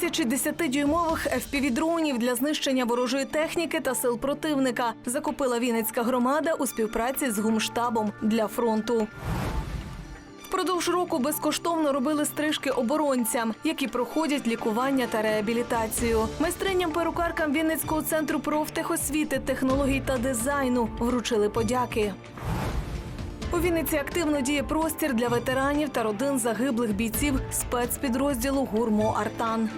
тисячі 10-дюймових FPV-дронів для знищення ворожої техніки та сил противника закупила Вінницька громада у співпраці з гумштабом для фронту. Впродовж року безкоштовно робили стрижки оборонцям, які проходять лікування та реабілітацію. Майстриням перукаркам Вінницького центру профтехосвіти, технологій та дизайну вручили подяки. У Вінниці активно діє простір для ветеранів та родин загиблих бійців спецпідрозділу Гурмо Артан.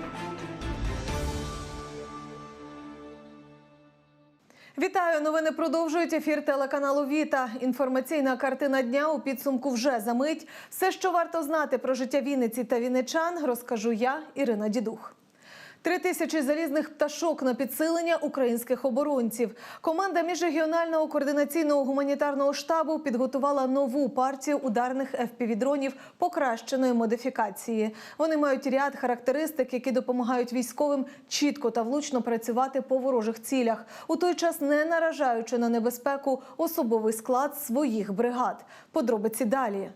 Вітаю! Новини продовжують ефір телеканалу Віта. Інформаційна картина дня у підсумку вже за мить. Все, що варто знати про життя Вінниці та вінничан, розкажу я, Ірина Дідух. Три тисячі залізних пташок на підсилення українських оборонців. Команда міжрегіонального координаційного гуманітарного штабу підготувала нову партію ударних FPV-дронів покращеної модифікації. Вони мають ряд характеристик, які допомагають військовим чітко та влучно працювати по ворожих цілях, у той час не наражаючи на небезпеку особовий склад своїх бригад. Подробиці далі.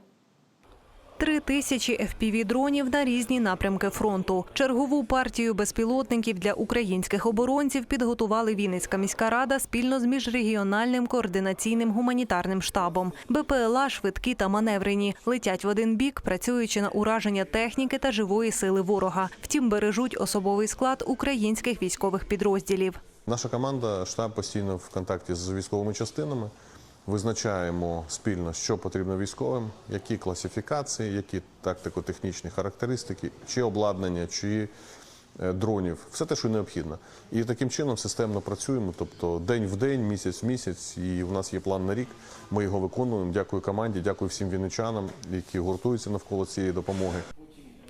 Три тисячі FPV-дронів на різні напрямки фронту. Чергову партію безпілотників для українських оборонців підготували Вінницька міська рада спільно з міжрегіональним координаційним гуманітарним штабом. БПЛА швидкі та маневрені. Летять в один бік, працюючи на ураження техніки та живої сили ворога. Втім, бережуть особовий склад українських військових підрозділів. Наша команда, штаб постійно в контакті з військовими частинами. Визначаємо спільно, що потрібно військовим, які класифікації, які тактико-технічні характеристики, чи обладнання, чи е, дронів, все те, що необхідно. І таким чином системно працюємо, тобто день в день, місяць в місяць. І в нас є план на рік. Ми його виконуємо. Дякую команді, дякую всім вінничанам, які гуртуються навколо цієї допомоги.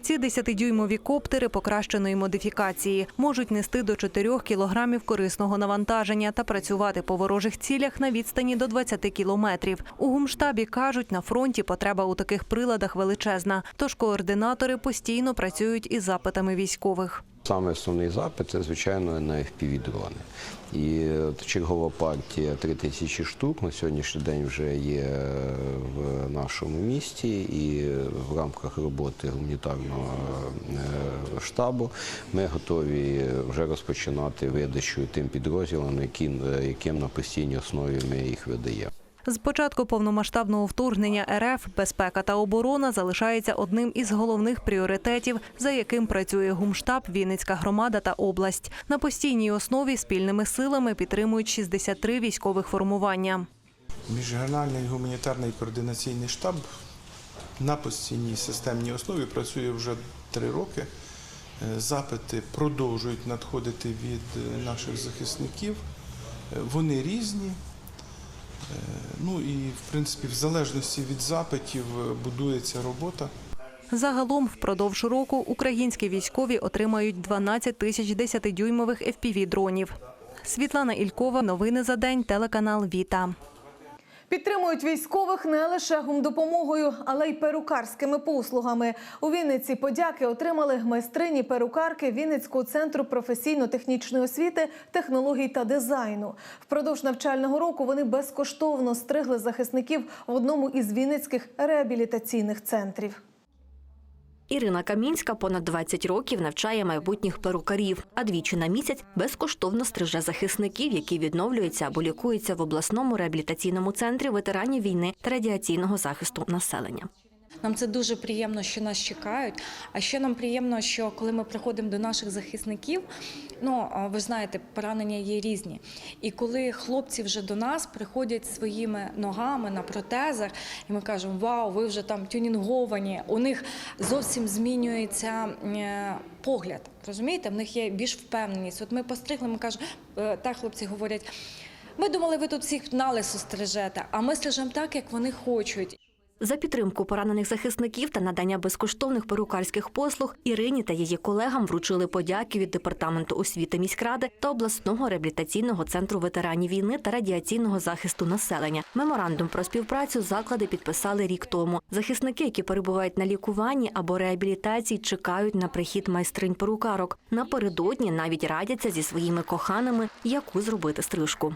Ці 10-дюймові коптери покращеної модифікації можуть нести до 4 кілограмів корисного навантаження та працювати по ворожих цілях на відстані до 20 кілометрів. У гумштабі кажуть, на фронті потреба у таких приладах величезна, тож координатори постійно працюють із запитами військових. Саме основний запит це звичайно на FPV-дрони. І от чергова партія 3 тисячі штук на сьогоднішній день вже є в нашому місті, і в рамках роботи гуманітарного е, штабу ми готові вже розпочинати видачу тим підрозділам, яким на постійній основі ми їх видаємо. З початку повномасштабного вторгнення РФ безпека та оборона залишається одним із головних пріоритетів, за яким працює гумштаб, Вінницька громада та область. На постійній основі спільними силами підтримують 63 військових формування. Міжрегіональний гуманітарний координаційний штаб на постійній системній основі працює вже три роки. Е, Запити продовжують надходити від е, наших захисників. Е, Вони різні. Е, Ну і в принципі, в залежності від запитів е, будується робота. Загалом впродовж року українські військові отримають 12 тисяч 10-дюймових FPV-дронів. Світлана Ількова, новини за день, телеканал Віта. Підтримують військових не лише гумдопомогою, але й перукарськими послугами. У Вінниці подяки отримали майстрині перукарки Вінницького центру професійно-технічної освіти, технологій та дизайну. Впродовж навчального року вони безкоштовно стригли захисників в одному із вінницьких реабілітаційних центрів. Ірина Камінська понад 20 років навчає майбутніх перукарів, а двічі на місяць безкоштовно стриже захисників, які відновлюються або лікуються в обласному реабілітаційному центрі ветеранів війни та радіаційного захисту населення. Нам це дуже приємно, що нас чекають. А ще нам приємно, що коли ми приходимо до наших захисників, ну ви знаєте, поранення є різні. І коли хлопці вже до нас приходять своїми ногами на протезах, і ми кажемо, вау, ви вже там тюнінговані, у них зовсім змінюється е, погляд. Розумієте, в них є більш впевненість. От ми постригли, ми кажемо, е, так хлопці говорять. Ми думали, ви тут всіх на стрижете, а ми стрижемо так, як вони хочуть. За підтримку поранених захисників та надання безкоштовних перукарських послуг Ірині та її колегам вручили подяки від департаменту освіти міськради та обласного реабілітаційного центру ветеранів війни та радіаційного захисту населення. Меморандум про співпрацю заклади підписали рік тому. Захисники, які перебувають на лікуванні або реабілітації, чекають на прихід майстринь перукарок. Напередодні навіть радяться зі своїми коханими, яку зробити стрижку.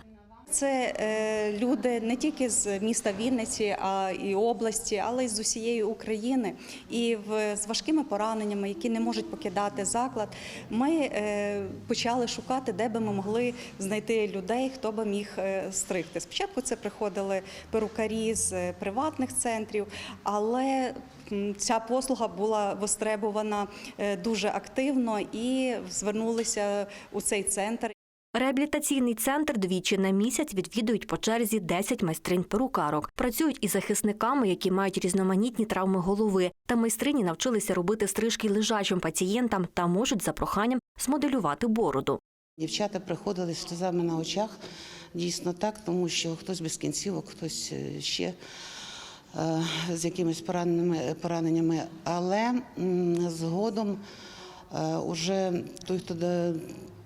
Це е, люди не тільки з міста Вінниці, а і області, але й з усієї України. І з важкими пораненнями, які не можуть покидати заклад, ми е, почали шукати, де би ми могли знайти людей, хто би міг е, стригти. Спочатку це приходили перукарі з приватних центрів, але ця послуга була востребована дуже активно і звернулися у цей центр. Реабілітаційний центр двічі на місяць відвідують по черзі 10 майстринь перукарок. Працюють із захисниками, які мають різноманітні травми голови. Та майстрині навчилися робити стрижки лежачим пацієнтам та можуть за проханням змоделювати бороду. Дівчата приходили з сльозами на очах, дійсно так, тому що хтось без кінцівок, хтось е, ще е, з якимись пораненнями, пораненнями. Але згодом е, уже той, хто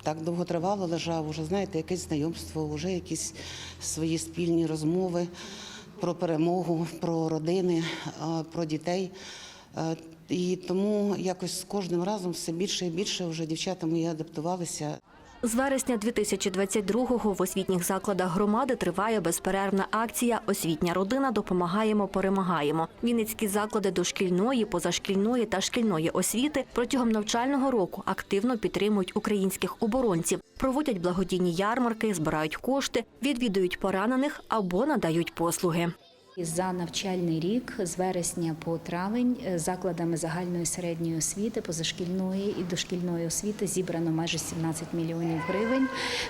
так довготривало лежав, уже знаєте, якесь знайомство, вже якісь свої спільні розмови про перемогу, про родини, про дітей. І тому якось з кожним разом все більше і більше вже дівчата мої адаптувалися. З вересня 2022-го в освітніх закладах громади триває безперервна акція Освітня родина допомагаємо, перемагаємо. Вінницькі заклади дошкільної, позашкільної та шкільної освіти протягом навчального року активно підтримують українських оборонців, проводять благодійні ярмарки, збирають кошти, відвідують поранених або надають послуги. За навчальний рік з вересня по травень е, закладами загальної середньої освіти, позашкільної і дошкільної освіти зібрано майже 17 мільйонів гривень.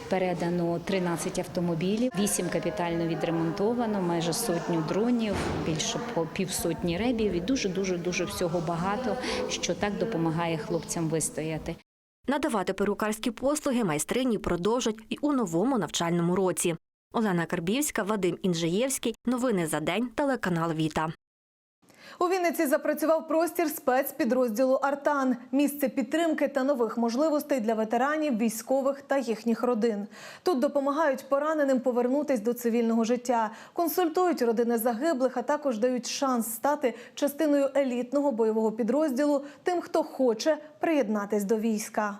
Передано 13 автомобілів, 8 капітально відремонтовано, майже сотню дронів, більше по півсотні ребів і дуже дуже дуже всього багато, що так допомагає хлопцям вистояти. Надавати перукарські послуги майстрині продовжать і у новому навчальному році. Олена Карбівська, Вадим Інжиєвський. Новини за день. Телеканал Віта. У Вінниці запрацював простір спецпідрозділу Артан місце підтримки та нових можливостей для ветеранів, військових та їхніх родин. Тут допомагають пораненим повернутись до цивільного життя, консультують родини загиблих, а також дають шанс стати частиною елітного бойового підрозділу тим, хто хоче приєднатись до війська.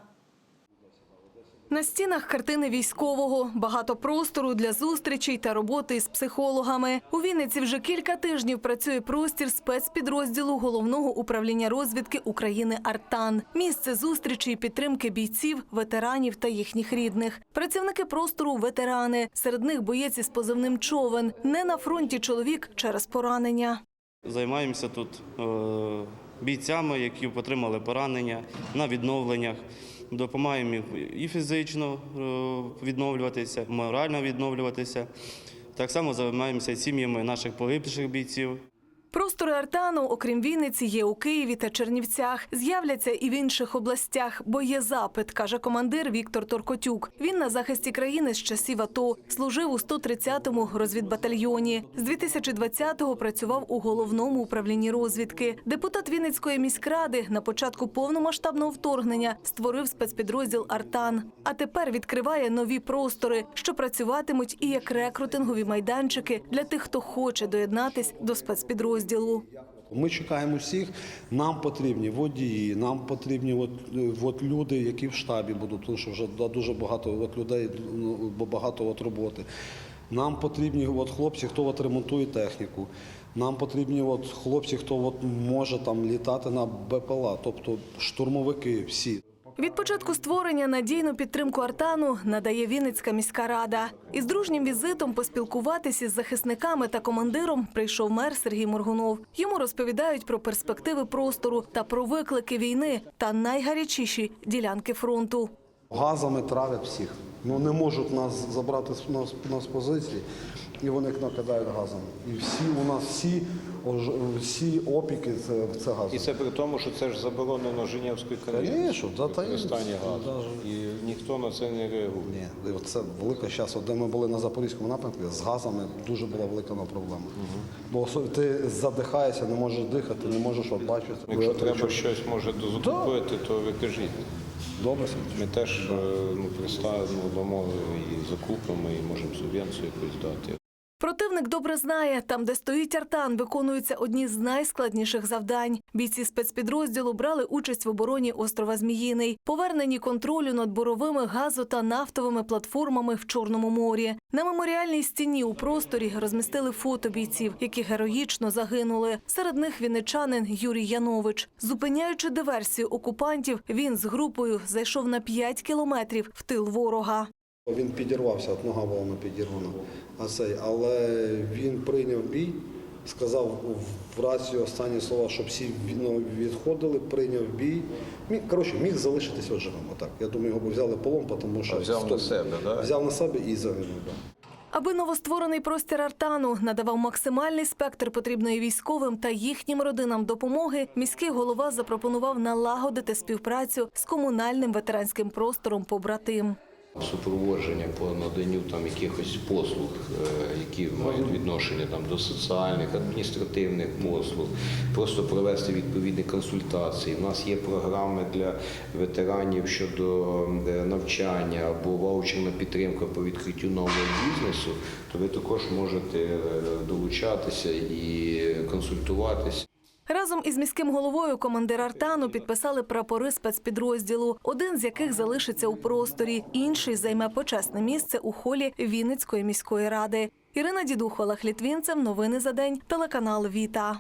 На стінах картини військового, багато простору для зустрічей та роботи з психологами. У Вінниці вже кілька тижнів працює простір спецпідрозділу головного управління розвідки України Артан. Місце зустрічі і підтримки бійців, ветеранів та їхніх рідних. Працівники простору ветерани. Серед них боєць із позивним човен. Не на фронті чоловік через поранення. Займаємося тут е, бійцями, які отримали поранення на відновленнях. Допомагаємо і фізично е, відновлюватися, морально відновлюватися. Так само займаємося сім'ями наших погибших бійців. Простори Артану, окрім Вінниці, є у Києві та Чернівцях. З'являться і в інших областях, бо є запит, каже командир Віктор Торкотюк. Він на захисті країни з часів АТО служив у 130-му розвідбатальйоні. З 2020-го працював у головному управлінні розвідки. Депутат Вінницької міськради на початку повномасштабного вторгнення створив спецпідрозділ Артан. А тепер відкриває нові простори, що працюватимуть і як рекрутингові майданчики для тих, хто хоче доєднатись до спецпідрозділу. Ми чекаємо всіх. Нам потрібні водії, нам потрібні от, от люди, які в штабі будуть, тому що вже дуже багато от людей, ну, багато от роботи. Нам потрібні от хлопці, хто от ремонтує техніку. Нам потрібні от хлопці, хто от може там літати на БПЛА, тобто штурмовики всі. Від початку створення надійну підтримку Артану надає Вінницька міська рада. Із дружнім візитом поспілкуватися з захисниками та командиром прийшов мер Сергій Моргунов. Йому розповідають про перспективи простору та про виклики війни та найгарячіші ділянки фронту. Газами травять всіх. Ну не можуть нас забрати нас, нас позиції, і вони накидають газом. І всі у нас всі, всі опіки це, це газом. І це при тому, що це ж заборонено Женевською конвенцією. Використання газу. І ніхто на це не реагує. Ні, і це велика от де ми були на Запорізькому напрямку, з газами дуже була велика проблема. Бо осо- ти задихаєшся, не можеш дихати, не можеш бачити. Якщо Ви- треба щось може закупити, то ви кажіть. Добре, Ми теж е, ну, приставимо домови і закупимо, і можемо субвенцію якусь дати. Противник добре знає, там, де стоїть Артан, виконуються одні з найскладніших завдань. Бійці спецпідрозділу брали участь в обороні острова Зміїний, поверненні контролю над буровими газо та нафтовими платформами в Чорному морі. На меморіальній стіні у просторі розмістили фото бійців, які героїчно загинули. Серед них вінничанин Юрій Янович. Зупиняючи диверсію окупантів, він з групою зайшов на 5 кілометрів в тил ворога. Він підірвався, от нога була на підірвана. А цей, але він прийняв бій, сказав в рацію останні слова, щоб всі ну, відходили, прийняв бій. Міг, коротше, міг залишитись от живим. Отак. Я думаю, його б взяли в полон, тому що взяв на себе, да? взяв на себе і загинув. Да. Аби новостворений простір Артану надавав максимальний спектр потрібної військовим та їхнім родинам допомоги, міський голова запропонував налагодити співпрацю з комунальним ветеранським простором побратим. Супроводження по наданню там якихось послуг, е, які мають відношення там до соціальних, адміністративних послуг, просто провести відповідні консультації. У нас є програми для ветеранів щодо е, навчання або ваучерна підтримка по відкриттю нового бізнесу. То ви також можете е, долучатися і консультуватися. Разом із міським головою командир Артану підписали прапори спецпідрозділу, один з яких залишиться у просторі, інший займе почесне місце у холі Вінницької міської ради. Ірина Дідух, Олег Літвінцев. Новини за день. Телеканал Віта.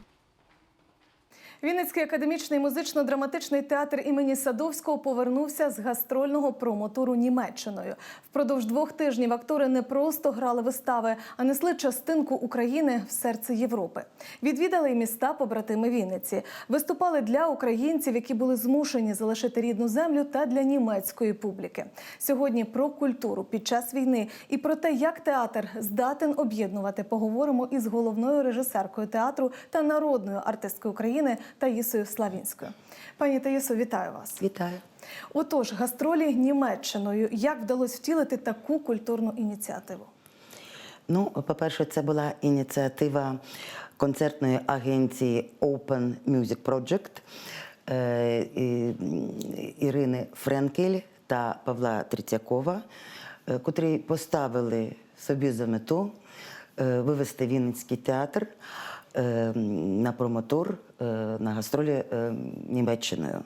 Вінницький академічний музично-драматичний театр імені Садовського повернувся з гастрольного промотуру Німеччиною. Впродовж двох тижнів актори не просто грали вистави, а несли частинку України в серце Європи. Відвідали й міста побратими Вінниці. Виступали для українців, які були змушені залишити рідну землю, та для німецької публіки. Сьогодні про культуру під час війни і про те, як театр здатен об'єднувати, поговоримо із головною режисеркою театру та народною артисткою України Таїсою Славінською. Пані Таїсо, вітаю вас. Вітаю. Отож, гастролі Німеччиною. Як вдалося втілити таку культурну ініціативу? Ну, по-перше, це була ініціатива концертної агенції Open Music Project е, Ірини Френкель та Павла Трицякова, е, котрі поставили собі за мету е, вивести Вінницький театр на промотор е, на гастролі е, Німеччиною.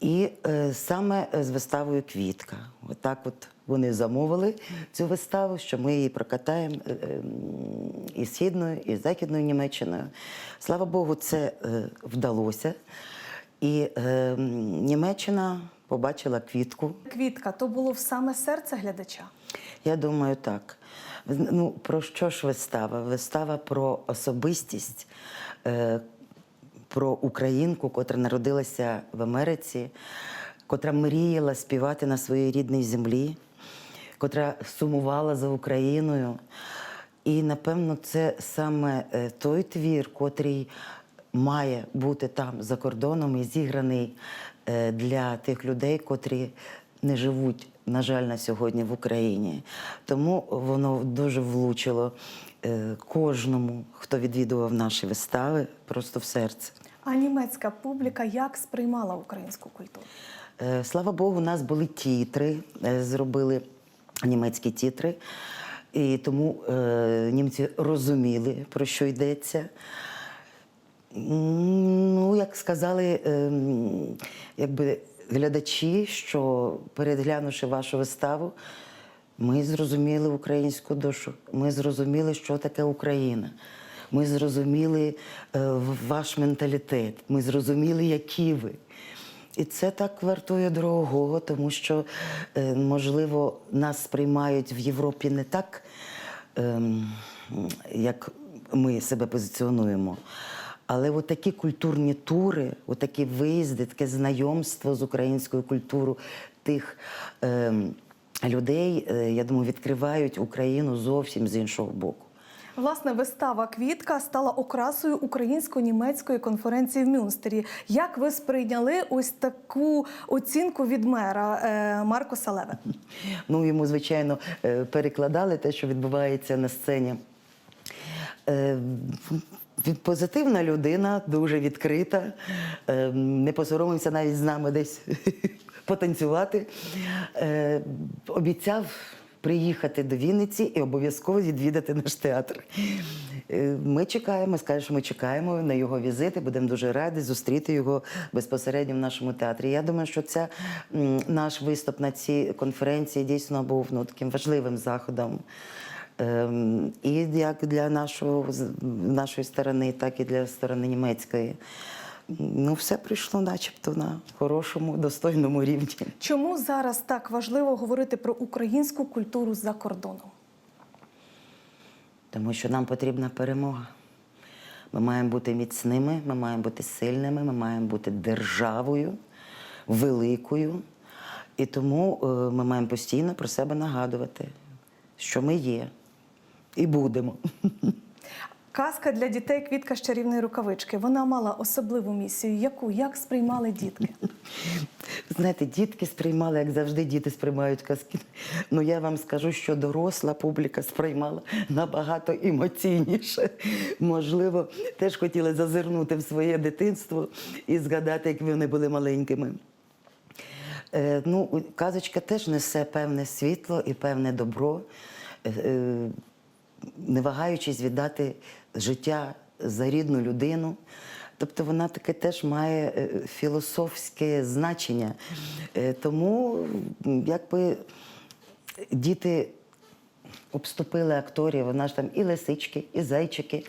І е, саме з виставою Квітка. Отак от вони замовили цю виставу, що ми її прокатаємо е, е, і східною, і західною Німеччиною. Слава Богу, це вдалося. І е, Німеччина побачила квітку. Квітка то було в саме серце глядача. Я думаю, так. Ну, про що ж вистава? Вистава про особистість, е, про українку, котра народилася в Америці, котра мріяла співати на своїй рідній землі, котра сумувала за Україною. І, напевно, це саме е, той твір, котрий має бути там за кордоном і зіграний е, для тих людей, котрі не живуть, на жаль, на сьогодні в Україні. Тому воно дуже влучило е, кожному, хто відвідував наші вистави, просто в серце. А німецька публіка як сприймала українську культуру? Е, Слава Богу, у нас були тітри, е, зробили німецькі тітри, і тому німці розуміли, про що йдеться. Ну, як сказали, ем, якби глядачі, що переглянувши вашу виставу, ми зрозуміли українську душу. Ми зрозуміли, що таке Україна. Ми зрозуміли е, ваш менталітет. Ми зрозуміли, які ви. І це так вартує дорогого, тому що, е, можливо, нас сприймають в Європі не так, ем, як ми себе позиціонуємо. Але от такі культурні тури, от такі виїзди, таке знайомство з українською культурою тих ем, людей, е, я думаю, відкривають Україну зовсім з іншого боку. Власне, вистава Квітка стала окрасою українсько-німецької конференції в Мюнстері. Як ви сприйняли ось таку оцінку від мера е, Маркоса Леве? Ну, йому, звичайно, е, перекладали те, що відбувається на сцені. Е, Позитивна людина, дуже відкрита, е, не посоромився навіть з нами десь потанцювати. Е, Обіцяв приїхати до Вінниці і обов'язково відвідати наш театр. Ми чекаємо, скажемо, що ми чекаємо на його візит і будемо дуже раді зустріти його безпосередньо в нашому театрі. Я думаю, що це наш виступ на цій конференції дійсно був ну, таким важливим заходом. Ем, І як для нашого, нашої сторони, так і для сторони німецької. Ну, все прийшло начебто на хорошому, достойному рівні. Чому зараз так важливо говорити про українську культуру за кордоном? Тому що нам потрібна перемога. Ми маємо бути міцними, ми маємо бути сильними, ми маємо бути державою великою. І тому е, ми маємо постійно про себе нагадувати, що ми є і будемо. Казка для дітей Квітка з чарівної рукавички. Вона мала особливу місію. Яку? Як сприймали дітки? Знаєте, дітки сприймали, як завжди, діти сприймають казки. Ну я вам скажу, що доросла публіка сприймала набагато емоційніше. Можливо, теж хотіли зазирнути в своє дитинство і згадати, як вони були маленькими. Е, ну, казочка теж несе певне світло і певне добро, е, е, не вагаючись віддати життя за рідну людину. Тобто вона таке теж має е, філософське значення. Е, Тому якби діти обступили акторів, вона ж там і лисички, і зайчики.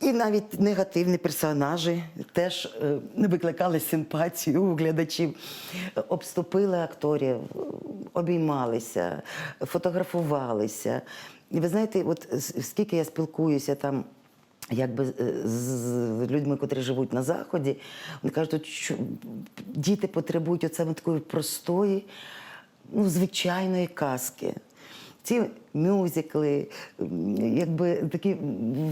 І навіть негативні персонажі теж е, не викликали симпатію у глядачів. Обступили акторів, обіймалися, фотографувалися. І ви знаєте, от скільки я спілкуюся там. Якби з людьми, котрі живуть на заході, вони кажуть, що діти потребують саме такої простої, ну, звичайної казки. Ці мюзикли, якби такі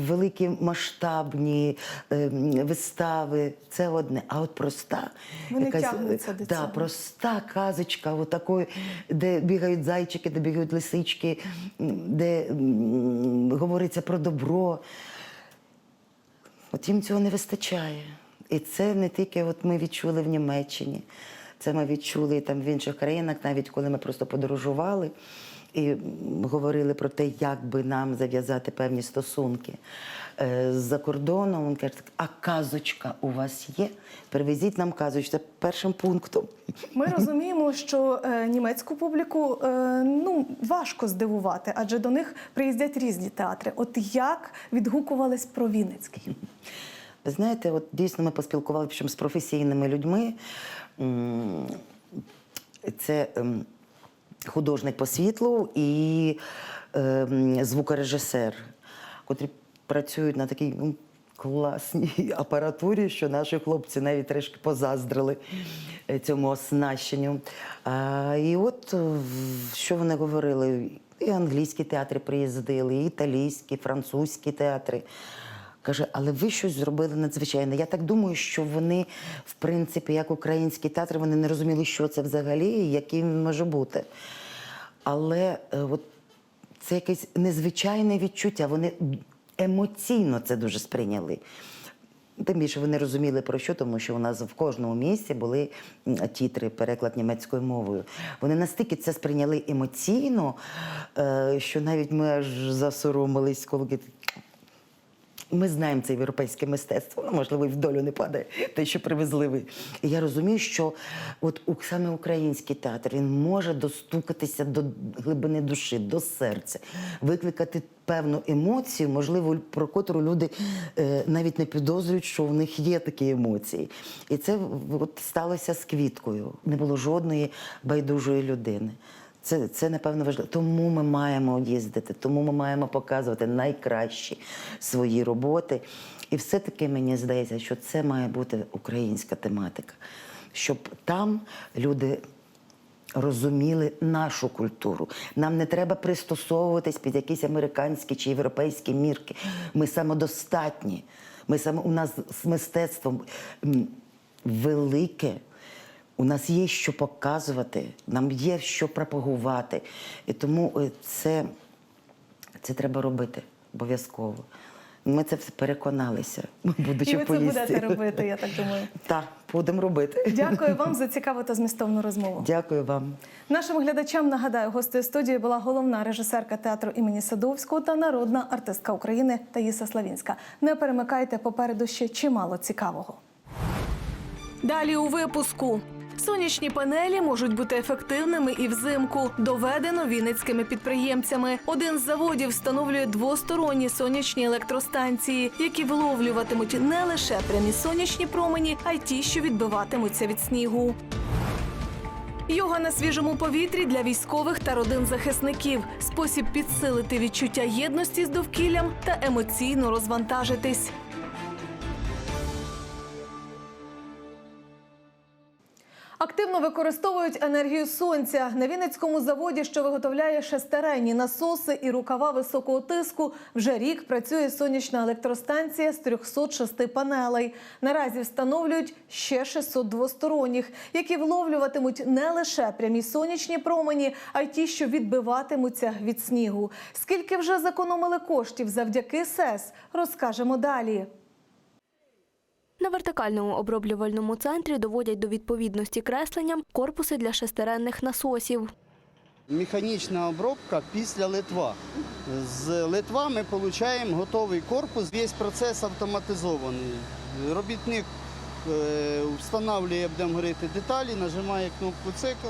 великі масштабні е, вистави, це одне. А от проста, Вони тягнуться до да, цього. проста казочка, от такої, де бігають зайчики, де бігають лисички, де говориться про добро. От їм цього не вистачає. І це не тільки от ми відчули в Німеччині, це ми відчули там в інших країнах, навіть коли ми просто подорожували і говорили про те, як би нам зав'язати певні стосунки е, з-за кордоном. Він каже, а казочка у вас є? Привезіть нам казочку. Це першим пунктом. Ми розуміємо, що е, німецьку публіку е, ну важко здивувати, адже до них приїздять різні театри. От як відгукувались про Вінницький? Ви знаєте, от дійсно ми поспілкувалися з професійними людьми. Це ем, художник по світлу і ем, звукорежисер, котрі працюють на такій ну, класній апаратурі, що наші хлопці навіть трішки позаздрили е, цьому оснащенню. А, і от е, що вони говорили? І англійські театри приїздили, і італійські, і французькі театри. Каже, але ви щось зробили надзвичайне. Я так думаю, що вони, в принципі, як український театр, вони не розуміли, що це взагалі і яким він може бути. Але е, от це якесь незвичайне відчуття. Вони емоційно це дуже сприйняли. Тим більше вони розуміли про що, тому що у нас в кожному місці були тітри, переклад німецькою мовою. Вони настільки це сприйняли емоційно, е, що навіть ми аж засоромились, коли ми знаємо це європейське мистецтво, ну, можливо, і в долю не падає те, що привезли ви. І я розумію, що от саме український театр він може достукатися до глибини душі, до серця, викликати певну емоцію, можливо, про котру люди е, навіть не підозрюють, що в них є такі емоції. І це от сталося з квіткою. Не було жодної байдужої людини. Це, це напевно важливо. Тому ми маємо їздити, тому ми маємо показувати найкращі свої роботи. І все-таки мені здається, що це має бути українська тематика, щоб там люди розуміли нашу культуру. Нам не треба пристосовуватись під якісь американські чи європейські мірки. Ми самодостатні. Ми саме у нас з мистецтвом велике. У нас є що показувати, нам є що пропагувати. І тому е, це, це треба робити обов'язково. Ми це все переконалися, будучи І ви в це будете робити, я так думаю. Так, будемо робити. Дякую вам за цікаву та змістовну розмову. Дякую вам. Нашим глядачам нагадаю, гостею студії була головна режисерка театру імені Садовського та народна артистка України Таїса Славінська. Не перемикайте попереду ще чимало цікавого. Далі у випуску. Сонячні панелі можуть бути ефективними і взимку. Доведено вінницькими підприємцями. Один з заводів встановлює двосторонні сонячні електростанції, які виловлюватимуть не лише прямі сонячні промені, а й ті, що відбиватимуться від снігу. Йога на свіжому повітрі для військових та родин захисників спосіб підсилити відчуття єдності з довкіллям та емоційно розвантажитись. Активно використовують енергію сонця на Вінницькому заводі, що виготовляє шестеренні насоси і рукава високого тиску. Вже рік працює сонячна електростанція з 306 панелей. Наразі встановлюють ще 600 двосторонніх, які вловлюватимуть не лише прямі сонячні промені, а й ті, що відбиватимуться від снігу. Скільки вже зекономили коштів завдяки СЕС, розкажемо далі. На вертикальному оброблювальному центрі доводять до відповідності кресленням корпуси для шестеренних насосів. Механічна обробка після литва. З литва ми отримуємо готовий корпус. Весь процес автоматизований. Робітник е, встановлює, будемо говорити, деталі, нажимає кнопку цикл.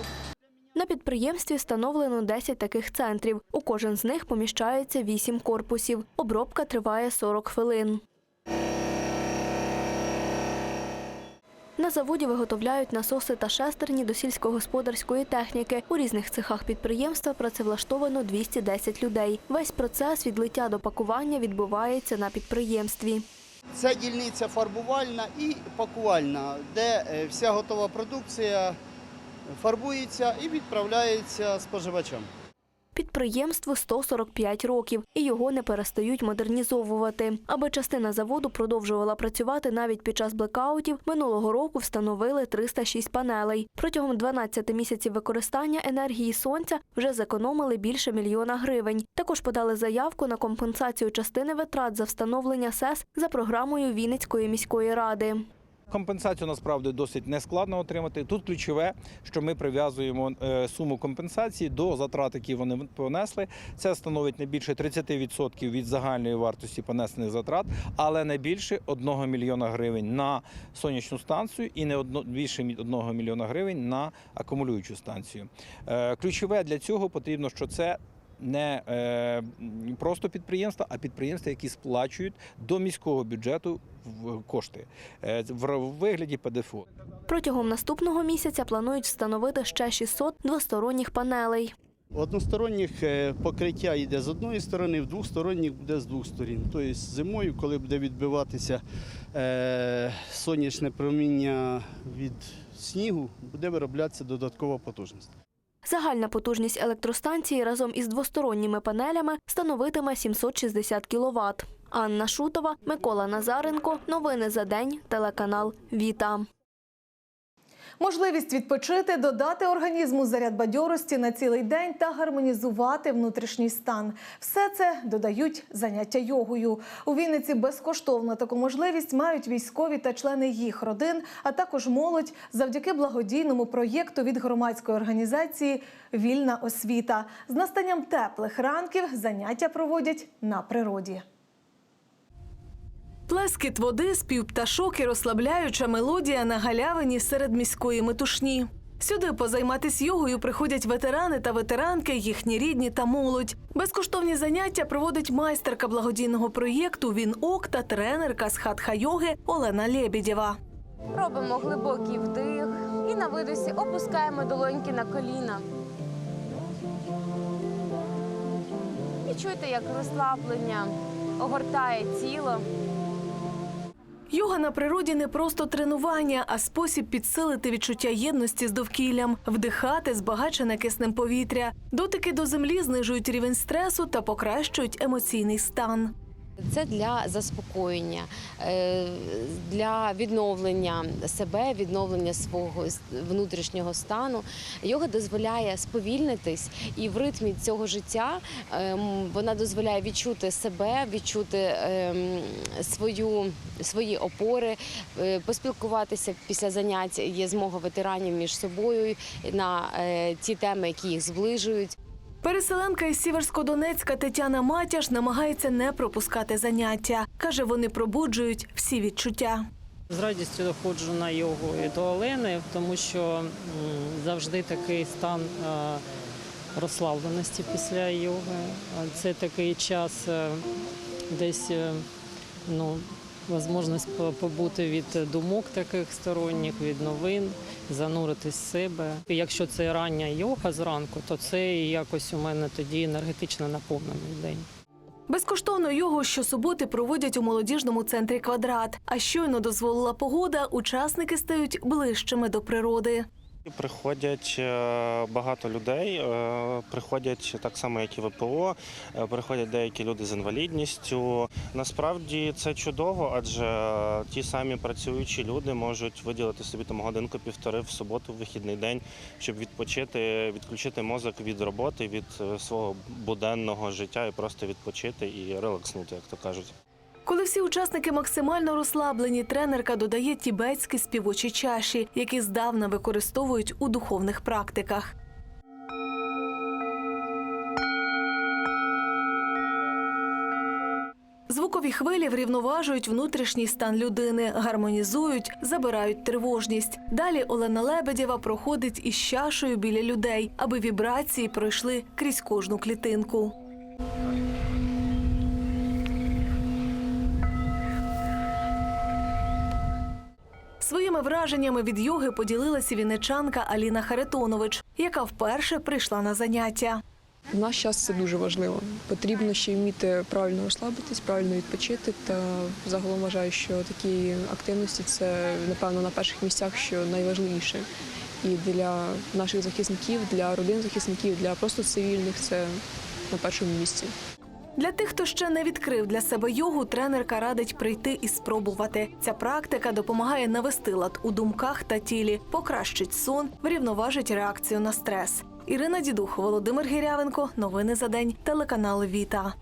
На підприємстві встановлено 10 таких центрів. У кожен з них поміщається 8 корпусів. Обробка триває 40 хвилин. На заводі виготовляють насоси та шестерні до сільськогосподарської техніки. У різних цехах підприємства працевлаштовано 210 людей. Весь процес від лиття до пакування відбувається на підприємстві. Це дільниця фарбувальна і пакувальна, де е, вся готова продукція фарбується і відправляється споживачам. Підприємству 145 років, і його не перестають модернізовувати. Аби частина заводу продовжувала працювати навіть під час блекаутів, минулого року встановили 306 панелей. Протягом 12 місяців використання енергії сонця вже зекономили більше мільйона гривень. Також подали заявку на компенсацію частини витрат за встановлення СЕС за програмою Вінницької міської ради. Компенсацію насправді досить нескладно отримати. Тут ключове, що ми прив'язуємо е, суму компенсації до затрат, які вони понесли. Це становить не більше 30% від загальної вартості понесених затрат, але не більше 1 мільйона гривень на сонячну станцію і не більше 1 мільйона гривень на акумулюючу станцію. Е, Ключове для цього потрібно, що це не е, просто підприємства, а підприємства, які сплачують до міського бюджету в кошти е, в вигляді ПДФО. Протягом наступного місяця планують встановити ще 600 двосторонніх панелей. Односторонніх е, покриття йде з одної сторони, в двосторонніх буде з двох сторін. Тобто зимою, коли буде відбиватися е, сонячне проміння від снігу, буде вироблятися додаткова потужність. Загальна потужність електростанції разом із двосторонніми панелями становитиме 760 кВт. Анна Шутова, Микола Назаренко. Новини за день. Телеканал Віта. Можливість відпочити, додати організму заряд бадьорості на цілий день та гармонізувати внутрішній стан. Все це додають заняття йогою. У Вінниці безкоштовно таку можливість мають військові та члени їх родин, а також молодь завдяки благодійному проєкту від громадської організації Вільна освіта. З настанням теплих ранків заняття проводять на природі. Плескіт води, спів пташок і розслабляюча мелодія на галявині серед міської метушні. Сюди позайматись йогою приходять ветерани та ветеранки, їхні рідні та молодь. Безкоштовні заняття проводить майстерка благодійного проєкту Він ок та тренерка з хатха йоги Олена Лєбідєва. Робимо глибокий вдих і на видосі опускаємо долоньки на коліна. І чуйте, як розслаблення огортає тіло. Йога на природі не просто тренування, а спосіб підсилити відчуття єдності з довкіллям, вдихати збагачене киснем повітря. Дотики до землі знижують рівень стресу та покращують емоційний стан. Це для заспокоєння, е, для відновлення себе, відновлення свого внутрішнього стану. Йога дозволяє сповільнитись, і в ритмі цього життя ем, вона дозволяє відчути себе, відчути ем, свою, свої опори, е, поспілкуватися після занять. Є змога ветеранів між собою на е, ті теми, які їх зближують. Переселенка із Сіверськодонецька Тетяна Матяш намагається не пропускати заняття. Каже, вони пробуджують всі відчуття. З радістю доходжу на йогу і до Олени, тому що завжди такий стан е, розслабленості після йоги. Це такий час е, десь е, ну, можливість по- побути від думок таких сторонніх, від новин, зануритись в себе. І якщо це рання йога зранку, то це якось у мене тоді енергетично наповнений день. Безкоштовно його щосуботи проводять у молодіжному центрі квадрат. А щойно дозволила погода, учасники стають ближчими до природи. Приходять е, багато людей, е, приходять так само, як і ВПО, е, приходять деякі люди з інвалідністю. Насправді це чудово, адже ті самі працюючі люди можуть виділити собі там годинку-півтори в суботу, в вихідний день, щоб відпочити, відключити мозок від роботи, від свого буденного життя і просто відпочити і релакснути, як то кажуть. Коли всі учасники максимально розслаблені, тренерка додає тібетські співочі чаші, які здавна використовують у духовних практиках. Звукові хвилі врівноважують внутрішній стан людини, гармонізують, забирають тривожність. Далі Олена Лебедєва проходить із чашею біля людей, аби вібрації пройшли крізь кожну клітинку. Своїми враженнями від йоги поділилася вінничанка Аліна Харитонович, яка вперше прийшла на заняття. В наш час це дуже важливо. Потрібно ще вміти правильно розслабитись, правильно відпочити. Та загалом вважаю, що такі активності це напевно на перших місцях, що найважливіше. І для наших захисників, для родин захисників, для просто цивільних це на першому місці. Для тих, хто ще не відкрив для себе йогу, тренерка радить прийти і спробувати. Ця практика допомагає навести лад у думках та тілі, покращить сон, врівноважить реакцію на стрес. Ірина Дідух, Володимир Гірявенко. Новини за день. Телеканал Віта.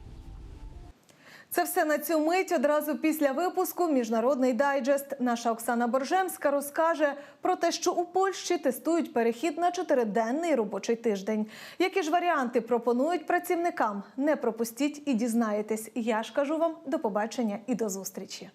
Це все на цю мить. Одразу після випуску Міжнародний дайджест. Наша Оксана Боржемська розкаже про те, що у Польщі тестують перехід на чотириденний робочий тиждень. Які ж варіанти пропонують працівникам? Не пропустіть і дізнаєтесь. Я ж кажу вам до побачення і до зустрічі.